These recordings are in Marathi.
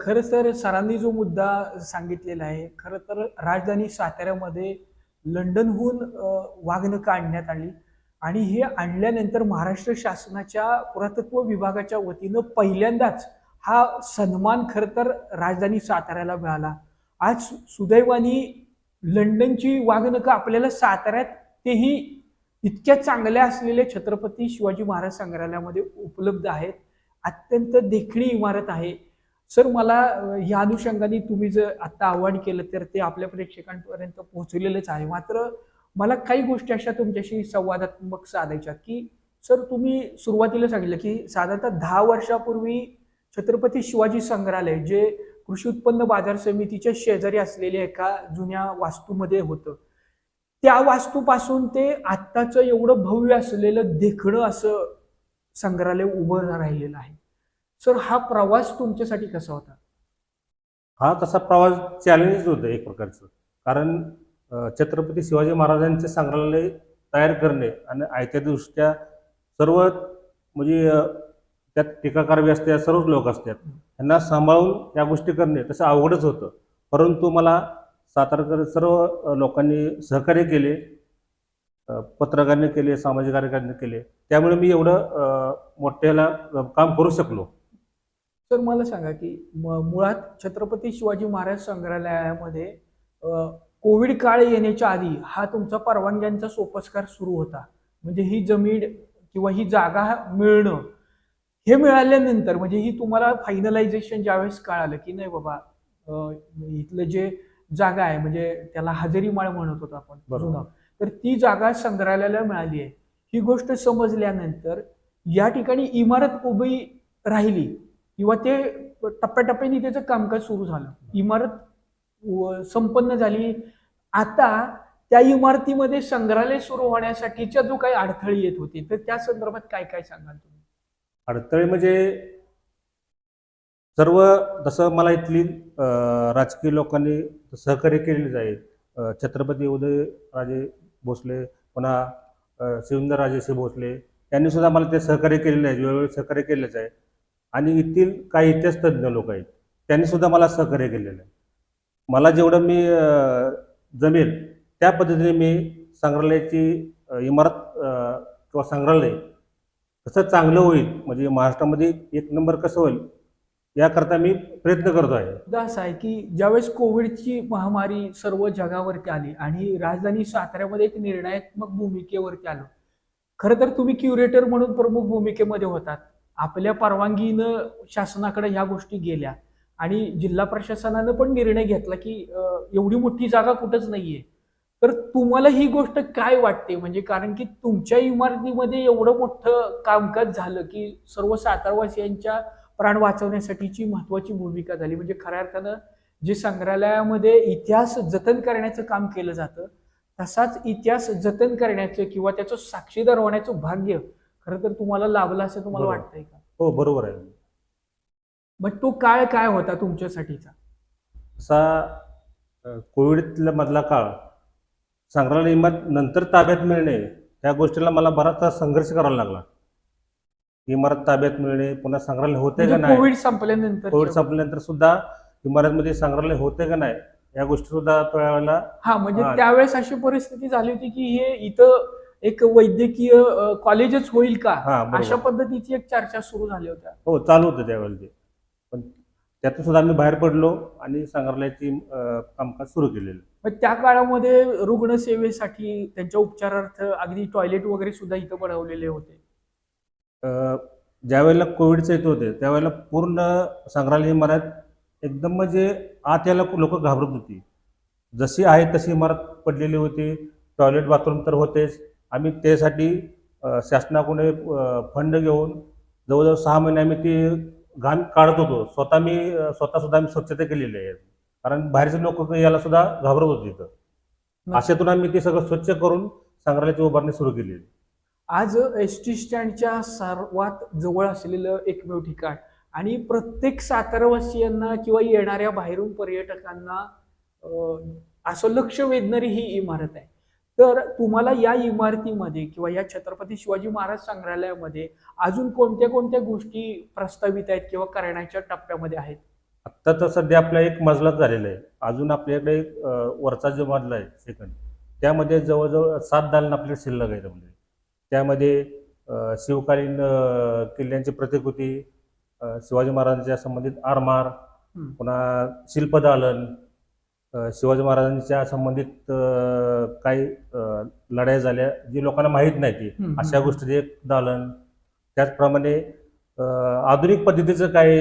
खरं तर सरांनी जो मुद्दा सांगितलेला आहे खरं तर राजधानी साताऱ्यामध्ये लंडनहून अ, वाघनखं आणण्यात आली आणि हे आणल्यानंतर महाराष्ट्र शासनाच्या पुरातत्व विभागाच्या वतीनं पहिल्यांदाच हा सन्मान खरं तर राजधानी साताऱ्याला मिळाला. आज सुदैवानी लंडनची वाघनखं आपल्याला साताऱ्यात तेही इतक्या चांगल्या असलेल्या छत्रपती शिवाजी महाराज संग्रहालयामध्ये उपलब्ध आहेत. अत्यंत देखणी इमारत आहे. सर मला ह्या या अनुषंगाने तुम्ही जर आता आव्हान केलं तर ते आपल्या प्रेक्षकांपर्यंत पोहोचलेलंच आहे. मात्र मला काही गोष्टी अशा तुमच्याशी संवादात्मक साधायच्या की सर तुम्ही सुरुवातीला सांगितलं की साधारणतः दहा वर्षापूर्वी छत्रपती शिवाजी संग्रहालय जे कृषी उत्पन्न बाजार समितीच्या शेजारी असलेल्या एका जुन्या वास्तूमध्ये होतं त्या वास्तूपासून ते आत्ताचं एवढं भव्य असलेलं देखणं असं संग्रहालय उभं राहिलेलं आहे. सर हा प्रवास तुमच्यासाठी कसा होता? हा तसा प्रवास चॅलेंजच होतं एक प्रकारचं. कारण छत्रपती शिवाजी महाराजांचे संग्रहालय तयार करणे आणि ऐतिहासिकदृष्ट्या सर्व म्हणजे त्यात टीकाकार बी असतात सर्वच लोक असतात. त्यांना सांभाळून या गोष्टी करणे तसं अवघडच होतं. परंतु मला सातारकर सर्व लोकांनी सहकार्य केले पत्रकारांनी केले सामाजिक कार्यकर्त्यांनी केले. त्यामुळे मी एवढं मोठ्याला काम करू शकलो. तर मला सांगा की म- मुळात छत्रपती शिवाजी महाराज संग्रहालयामध्ये कोविड काळ येण्याच्या आधी हा तुमचा परवानग्यांचा सोपस्कार सुरू होता. म्हणजे ही जमीन किंवा ही जागा मिळणं हे मिळाल्यानंतर म्हणजे ही तुम्हाला फायनलायझेशन ज्यावेळेस कळालं की नाही बाबा इथलं जे जागा आहे म्हणजे त्याला हजेरी माळ म्हणत होतो आपण. जुनं. तर ती जागा संग्रहालयाला मिळाली आहे. ही गोष्ट समजल्यानंतर या ठिकाणी इमारत उभी राहिली. किंवा ते टप्प्याटप्प्याने त्याचं कामकाज सुरू झालं. इमारत संपन्न झाली. आता त्या इमारतीमध्ये संग्रहालय सुरू होण्यासाठीच्या जो काही अडथळे येत होते तर त्या संदर्भात काय काय सांगाल तुम्ही? अडथळे म्हणजे सर्व जसं मला इथली राजकीय लोकांनी सहकार्य केलेले आहे छत्रपती छत्रपती उदयराजे भोसले पुन्हा अं, शिवेंद्रराजेशी भोसले. यांनी सुद्धा मला ते सहकार्य केलेलं आहे. वेळोवेळी सहकार्य केलेलंच आहे. आणि येथील काही इतिहास तज्ज्ञ लोक आहेत त्यांनी सुद्धा मला सहकार्य केलेलं आहे. मला जेवढं मी जमेल त्या पद्धतीने मी संग्रहालयाची इमारत किंवा संग्रहालय कसं चांगलं होईल म्हणजे महाराष्ट्रामध्ये एक नंबर कसं होईल याकरता मी प्रयत्न करतो आहे. असं आहे की ज्यावेळेस कोविडची महामारी सर्व जगावरती आली आणि राजधानी साताऱ्यामध्ये एक निर्णायात्मक भूमिकेवरती आलो खरं तर तुम्ही क्युरेटर म्हणून प्रमुख भूमिकेमध्ये होतात. आपल्या परवानगीनं शासनाकडे ह्या गोष्टी गेल्या. आणि जिल्हा प्रशासनानं पण निर्णय घेतला की एवढी मोठी जागा कुठंच नाहीये. तर तुम्हाला ही गोष्ट काय वाटते? म्हणजे कारण की तुमच्या इमारतीमध्ये एवढं मोठं कामकाज झालं की सर्व सातारवासियांच्या प्राण वाचवण्यासाठीची महत्वाची भूमिका झाली. म्हणजे खऱ्या अर्थानं जे संग्रहालयामध्ये इतिहास जतन करण्याचं काम केलं जातं तसाच इतिहास जतन करण्याचं किंवा त्याचं साक्षीदार होण्याचं भाग्य खरं तर तुम्हाला लाभलं असं तुम्हाला बरोबर. वाटतंय का? हो बरोबर आहे. मग तो काळ काय होता तुमच्यासाठीचा? असा अ, कोविडला मधला काळ संग्रहालय इमारत नंतर ताब्यात मिळणे या गोष्टीला मला बराचसा संघर्ष करावा लागला. इमारत ताब्यात मिळणे पुन्हा संग्रहालय होते का म्हणजे नाही? कोविड संपल्यानंतर कोविड संपल्यानंतर सुद्धा इमारतमध्ये संग्रहालय होते का नाही? या गोष्टी सुद्धा थोड्या वेळेला हा म्हणजे हा. त्यावेळेस अशी परिस्थिती झाली होती की हे इथं एक वैद्यकीय कॉलेजच होईल का? अशा पद्धतीची एक चर्चा सुरू झाल्या होत्या. हो चालू होतं त्यावेळेला ते. पण त्यातून सुद्धा आम्ही बाहेर पडलो आणि संग्रहालयाची कामकाज सुरू केलेलं. मग त्या काळामध्ये रुग्णसेवेसाठी त्यांच्या उपचारार्थ अगदी टॉयलेट वगैरे सुद्धा इथं बनवलेले होते. अ, ज्यावेळेला कोविडचं येत होते त्यावेळेला पूर्ण संग्रहालय इमारत एकदम म्हणजे आत यायला लोक घाबरत होती. जशी आहे तशी इमारत पडलेली होती. टॉयलेट बाथरूम तर होतेच. आम्ही त्यासाठी शासनाकडून फंड घेऊन जवळजवळ सहा महिने आम्ही ती घाण काढत होतो. स्वतः मी अ, स्वतः सुद्धा आम्ही स्वच्छता केलेली आहे. कारण बाहेरचे लोक याला सुद्धा घाबरत होते इथं. अशातून आम्ही ते सगळं स्वच्छ करून संग्रहालयाची उभारणी सुरू केली. आज एस टी स्टँडच्या सर्वात जवळ असलेलं एकमेव ठिकाण आणि प्रत्येक सातारावासियांना किंवा येणाऱ्या बाहेरून पर्यटकांना असं लक्ष वेधणारी ही इमारत आहे. तर तुम्हाला या इमारतीमध्ये किंवा या छत्रपती शिवाजी महाराज संग्रहालयामध्ये अजून कोणत्या कोणत्या गोष्टी प्रस्तावित आहेत किंवा करण्याच्या टप्प्यामध्ये आहेत? आत्ता तर सध्या आपला एक मजलाच झालेला आहे. अजून आपल्याकडे एक, वरचा जो मजला आहे सेकंड त्यामध्ये जवळजवळ सात दालन आपल्याकडे शिल्लक आहेत म्हणजे त्यामध्ये शिवकालीन किल्ल्यांची प्रतिकृती शिवाजी महाराजांच्या संबंधित आरमार. पुन्हा शिल्पदालन शिवाजी महाराजांच्या संबंधित काही अं, लढाई झाल्या जी लोकांना माहीत नाही ती. अशा. गोष्टीचे एक दालन त्याचप्रमाणे आधुनिक पद्धतीचं काय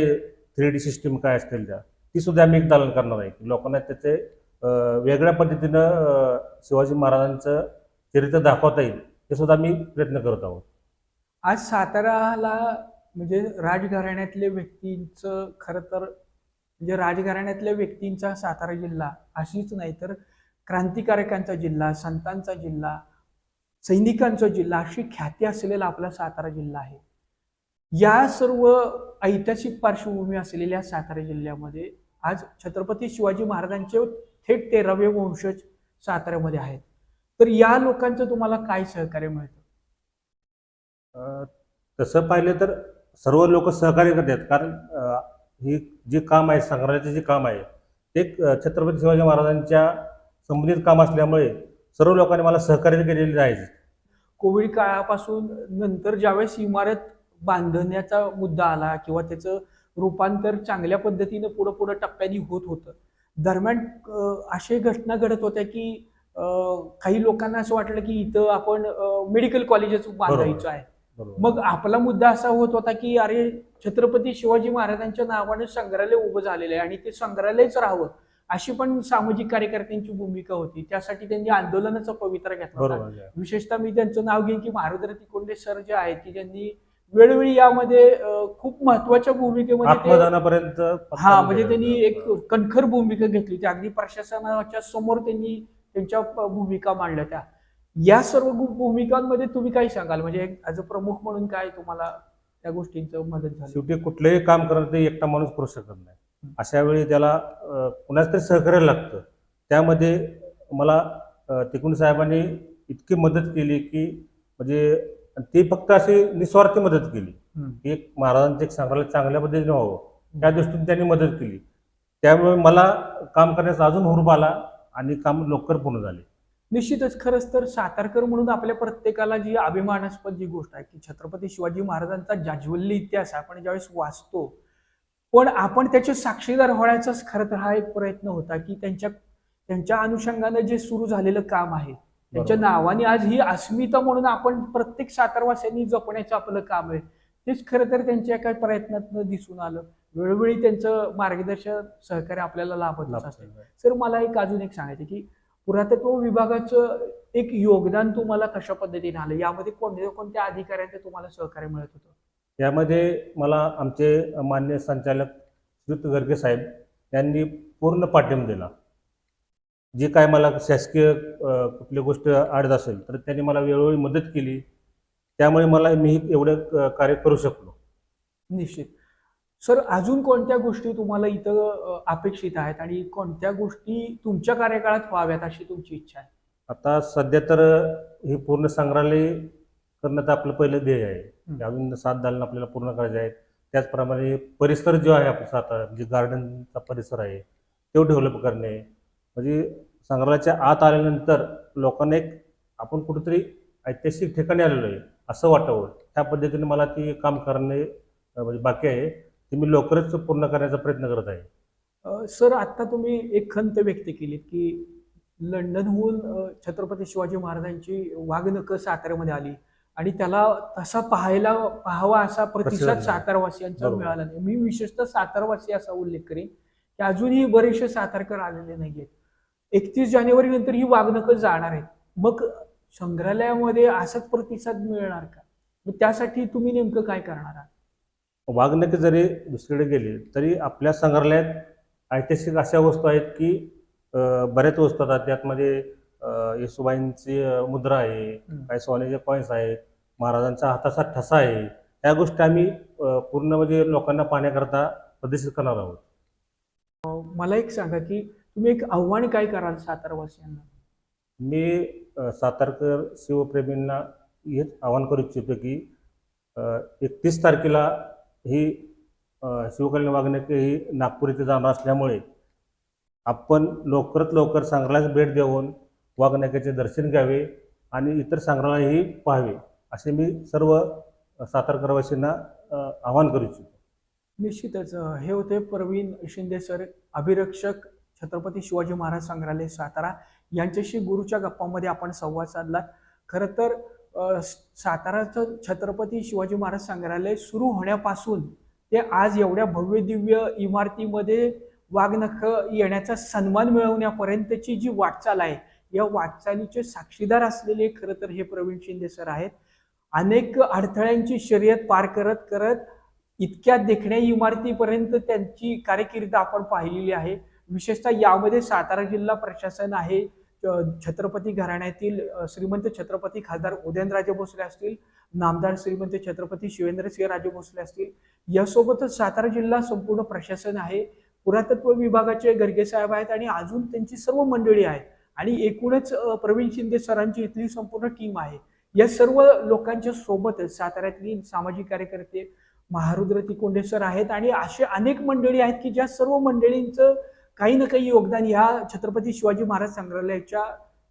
थ्री डी सिस्टीम काय असतील त्या ती सुद्धा आम्ही एक दालन करणार आहे. लोकांना त्याचे वेगळ्या पद्धतीनं शिवाजी महाराजांचं चरित्र दाखवता येईल हे सुद्धा आम्ही प्रयत्न करत आहोत. आज साताराला म्हणजे राजघराण्यातल्या व्यक्तींचं खरं तर म्हणजे राजघराण्यातल्या व्यक्तींचा सातारा जिल्हा अशीच नाही तर क्रांतिकारकांचा जिल्हा संतांचा जिल्हा सैनिकांचा जिल्हा अशी ख्याती असलेला आपला सातारा जिल्हा आहे. या सर्व ऐतिहासिक पार्श्वभूमी असलेल्या सातारा जिल्ह्यामध्ये आज छत्रपती शिवाजी महाराजांचे थेट तेरावे वंशज साताऱ्यामध्ये आहेत. तर या लोकांचं तुम्हाला काय सहकार्य मिळतं? तसं पाहिलं तर सर्व लोक सहकार्य करतात. कारण ही जे काम आहे संग्रहालयाचे जे काम आहे ते छत्रपती शिवाजी महाराजांच्या संबंधित काम असल्यामुळे सर्व लोकांनी मला सहकार्य केलेले आहे. कोविड काळापासून नंतर ज्यावेळेस इमारत बांधण्याचा मुद्दा आला किंवा त्याचं रूपांतर चांगल्या पद्धतीनं पुढं पुढं टप्प्यांनी होत होतं दरम्यान अं, अशा घटना घडत होत्या की काही लोकांना असं वाटलं की इथं आपण मेडिकल कॉलेजच बांधायचं आहे. मग आपला मुद्दा असा होत होता की अरे छत्रपती शिवाजी महाराजांच्या नावाने संग्रहालय उभं झालेलं आहे आणि ते संग्रहालयच राहावं अशी पण सामाजिक कार्यकर्त्यांची भूमिका होती. त्यासाठी त्यांनी आंदोलनाचा पवित्रा घेतला होता. विशेषतः मी त्यांचं नाव घेईन की महारुद्र तिकोंडे सर जे आहेत की त्यांनी वेळोवेळी यामध्ये खूप महत्त्वाच्या भूमिकेमध्ये हा म्हणजे त्यांनी एक कणखर भूमिका घेतली होती. अगदी प्रशासनाच्या समोर त्यांनी त्यांच्या भूमिका मांडल्या त्या. या सर्व भूमिकांमध्ये तुम्ही काय सांगाल? म्हणजे ऍज अ प्रमुख म्हणून काय तुम्हाला त्या गोष्टींचं मदत झाली. शेवटी कुठलंही काम करणं ते एकटा माणूस करू शकत नाही. अशा वेळी त्याला कुणाच तरी सहकार्य लागतं. त्यामध्ये मला अं, तिकुंड साहेबांनी इतकी मदत केली की म्हणजे ती फक्त अशी निस्वार्थी मदत केली. की एक महाराजांचं एक संग्रहालय चांगल्या पद्धतीने व्हावं. त्या दृष्टीने त्यांनी मदत केली. त्यामुळे मला काम करण्याचा अजून हुरूप आला आणि काम लवकर पूर्ण झाले. निश्चितच खरंच तर सातारकर म्हणून आपल्या प्रत्येकाला जी अभिमानास्पद जी गोष्ट आहे की छत्रपती शिवाजी महाराजांचा जाज्वल्य इतिहास आपण ज्यावेळेस वाचतो पण आपण त्याचे साक्षीदार होण्याचाच खरं तर हा एक प्रयत्न होता की त्यांच्या त्यांच्या अनुषंगानं जे सुरू झालेलं काम आहे त्यांच्या. नावाने आज ही अस्मिता म्हणून आपण प्रत्येक सातारवासियांनी जपण्याचं आपलं काम आहे. तेच खरं तर त्यांच्या एका प्रयत्नातनं दिसून आलं. वेळोवेळी त्यांचं मार्गदर्शन सहकार्य आपल्याला असते. सर मला एक अजून एक सांगायचं की पुरातत्व विभागाचं एक योगदान तुम्हाला कशा पद्धतीने आलं? यामध्ये कोणत्या कोणत्या अधिकाऱ्यांचं तुम्हाला सहकार्य मिळत होतं? यामध्ये मला आमचे मान्य संचालक श्रुत गर्गे साहेब यांनी पूर्ण पाठिंबा दिला. जे काय मला शासकीय कुठली गोष्ट अडत असेल तर त्यांनी मला वेळोवेळी मदत केली. त्यामुळे मला मी एवढं कार्य करू शकलो. निश्चित. सर अजून कोणत्या गोष्टी तुम्हाला इथं अपेक्षित आहेत आणि कोणत्या गोष्टी तुमच्या कार्यकाळात व्हाव्यात अशी तुमची इच्छा आहे? आता सध्या तर हे पूर्ण संग्रहालय करण्याचं आपलं पहिलं ध्येय आहे. अजून सात दालन आपल्याला पूर्ण करायचे आहेत. त्याचप्रमाणे परिसर जो आहे आपला सातारा जे गार्डनचा परिसर आहे तो डेव्हलप करणे. म्हणजे संग्रहालयाच्या आत आल्यानंतर लोकांना एक आपण कुठेतरी ऐतिहासिक ठिकाणी आलेलो आहे असं वाटावं. त्या पद्धतीने मला ती काम करणे म्हणजे बाकी आहे. ते मी लवकरच पूर्ण करण्याचा प्रयत्न करत आहे. सर आता तुम्ही एक खंत व्यक्त केली की लंडनहून छत्रपती शिवाजी महाराजांची वाघनकं साताऱ्यामध्ये आली आणि त्याला तसा पाहायला पाहावा असा प्रतिसाद सातारवासियांचा. मिळाला नाही. मी विशेषतः सातारवासी असा उल्लेख करेन की अजूनही बरेचसे सातारकर आलेले नाहीयेत. एकतीस जानेवारी नंतर ही वाघनकं जाणार आहेत. मग संग्रहालयामध्ये असाच प्रतिसाद मिळणार का? मग त्यासाठी तुम्ही नेमकं काय करणार आहात? वाघनखे जरी दुसरीकडे गेले तरी आपल्या संग्रहालयात ऐतिहासिक अशा वस्तू आहेत की बऱ्याच वस्तू आहेत त्यातमध्ये येसुबाईंची मुद्रा आहे. काही सोन्याचे कॉईन्स आहेत महाराजांचा हाताचा ठसा आहे. या गोष्टी आम्ही पूर्ण म्हणजे लोकांना पाहण्याकरता प्रदर्शित करणार आहोत. मला एक सांगा की तुम्ही एक आव्हान काय कराल सातारवासियांना? मी सातारकर शिवप्रेमींना हेच आवाहन करू इच्छितो की एकतीस तारखेला ही अ, शिवकल्याण वाघनके ही नागपूर इथे जाणार असल्यामुळे आपण लवकरात लवकर संग्रहालयास भेट देऊन वाघनक्याचे दर्शन घ्यावे आणि इतर संग्रहालयही पाहावे असे मी सर्व सातारकरवासींना आवाहन करू इच्छितो. निश्चितच. हे होते प्रवीण शिंदे सर अभिरक्षक छत्रपती शिवाजी महाराज संग्रहालय सातारा. यांच्याशी गुरुच्या गप्पामध्ये आपण संवाद साधला. खरं तर साताराचं छत्रपती शिवाजी महाराज संग्रहालय सुरू होण्यापासून ते आज एवढ्या भव्य दिव्य इमारतीमध्ये वाघनख येण्याचा सन्मान मिळवण्यापर्यंतची जी वाटचाल आहे या वाटचालीचे साक्षीदार असलेले खरं तर हे प्रवीण शिंदे सर आहेत. अनेक अडथळ्यांची शर्यत पार करत करत इतक्या देखण्या इमारतीपर्यंत त्यांची कारकीर्द आपण पाहिलेली आहे. विशेषतः यामध्ये सातारा जिल्हा प्रशासन आहे छत्रपती घराण्यातील श्रीमंत छत्रपती खासदार उदयनराजे भोसले असतील नामदार श्रीमंत छत्रपती शिवेंद्रसिंह राजे भोसले असतील यासोबतच सातारा जिल्हा संपूर्ण प्रशासन आहे पुरातत्व विभागाचे गर्गे साहेब आहेत आणि अजून त्यांची सर्व मंडळी आहेत आणि एकूणच प्रवीण शिंदे सरांची इथली संपूर्ण टीम आहे. या सर्व लोकांच्या सोबतच साताऱ्यातली सामाजिक कार्यकर्ते महारुद्र तिकोंडे सर आहेत आणि असे अनेक मंडळी आहेत की ज्या सर्व मंडळींचं काही ना काही योगदान ह्या छत्रपती शिवाजी महाराज संग्रहालयाच्या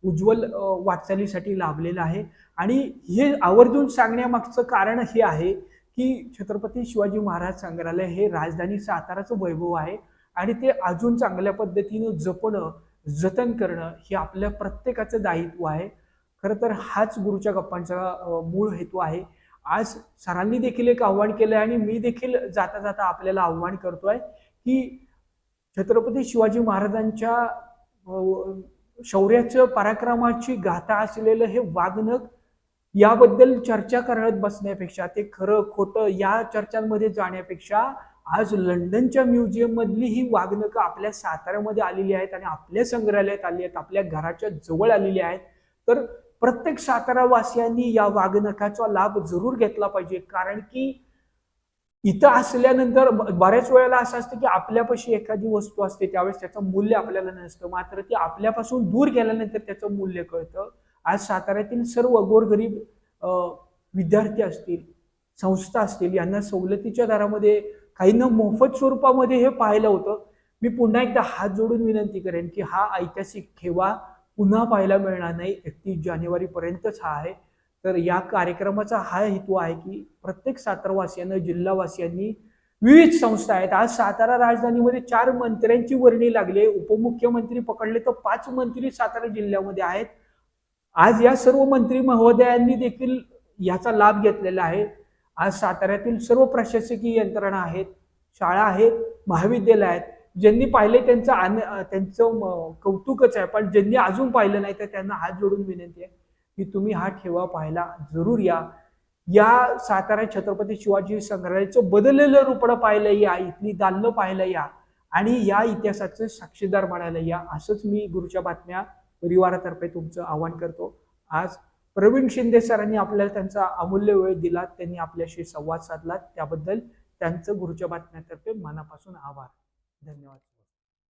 उज्ज्वल वाटचालीसाठी लाभलेलं आहे. आणि हे आवर्जून सांगण्यामागचं कारण हे आहे की छत्रपती शिवाजी महाराज संग्रहालय हे राजधानी साताराचं वैभव आहे आणि ते अजून चांगल्या पद्धतीनं जपणं जतन करणं हे आपल्या प्रत्येकाचं दायित्व आहे. खरं तर हाच गुरुच्या गप्पांचा मूळ हेतू आहे. आज सरांनी देखील एक आव्हान केलं आहे आणि मी देखील जाता जाता आपल्याला आव्हान करतोय की छत्रपती शिवाजी महाराजांच्या शौर्याचं पराक्रमाची गाथा असलेलं हे वागणं याबद्दल चर्चा करत बसण्यापेक्षा ते खरं खोटं या चर्चांमध्ये जाण्यापेक्षा आज लंडनच्या म्युझियम मधली ही वागणकं आपल्या साताऱ्यामध्ये आलेली आहेत आणि आपल्या संग्रहालयात आली आहेत आपल्या घराच्या जवळ आलेली आहेत. तर प्रत्येक सातारावासियांनी या वागणकाचा लाभ जरूर घेतला पाहिजे कारण की इथं असल्यानंतर ब- बऱ्याच वेळेला असं असतं की आपल्यापाशी एखादी वस्तू असते त्यावेळेस त्याचं मूल्य आपल्याला नसतं. मात्र ती आपल्यापासून दूर गेल्यानंतर त्याचं मूल्य कळतं. आज साताऱ्यातील सर्व गोरगरीब विद्यार्थी असतील संस्था असतील यांना सवलतीच्या दरामध्ये काहींना मोफत स्वरूपामध्ये हे पाहिलं होतं. मी पुन्हा एकदा हात जोडून विनंती करेन की हा ऐतिहासिक ठेवा पुन्हा पाहायला मिळणार नाही. एकतीस जानेवारीपर्यंतच हा आहे. तर या कार्यक्रमाचा हा हेतू आहे की प्रत्येक सातारवासियांना जिल्हावासियांनी विविध संस्था आहेत. आज सातारा राजधानीमध्ये चार मंत्र्यांची वर्णी लागली आहे. उपमुख्यमंत्री पकडले तर पाच मंत्री सातारा जिल्ह्यामध्ये आहेत. आज या सर्व मंत्री महोदयांनी देखील याचा लाभ घेतलेला आहे. आज साताऱ्यातील सर्व प्रशासकीय यंत्रणा आहेत शाळा आहेत महाविद्यालय आहेत. ज्यांनी पाहिले त्यांचं आन त्यांचं कौतुकच आहे. पण ज्यांनी अजून पाहिलं नाही तर त्यांना हात जोडून विनंती आहे. की तुम्ही हा ठेवा पाहायला जरूर या. या सातारा छत्रपती शिवाजी संग्रहालयाचं बदललेलं रुपडं पाहायला या इथली दालनं पाहायला या आणि या इतिहासाचे साक्षीदार म्हणायला या असंच मी गुरुच्या बातम्या परिवारातर्फे तुमचं आवाहन करतो. आज प्रवीण शिंदे सरांनी आपल्याला त्यांचा अमूल्य वेळ दिला त्यांनी आपल्याशी संवाद साधला त्याबद्दल त्यांचं गुरुच्या बातम्यातर्फे मनापासून आभार. धन्यवाद.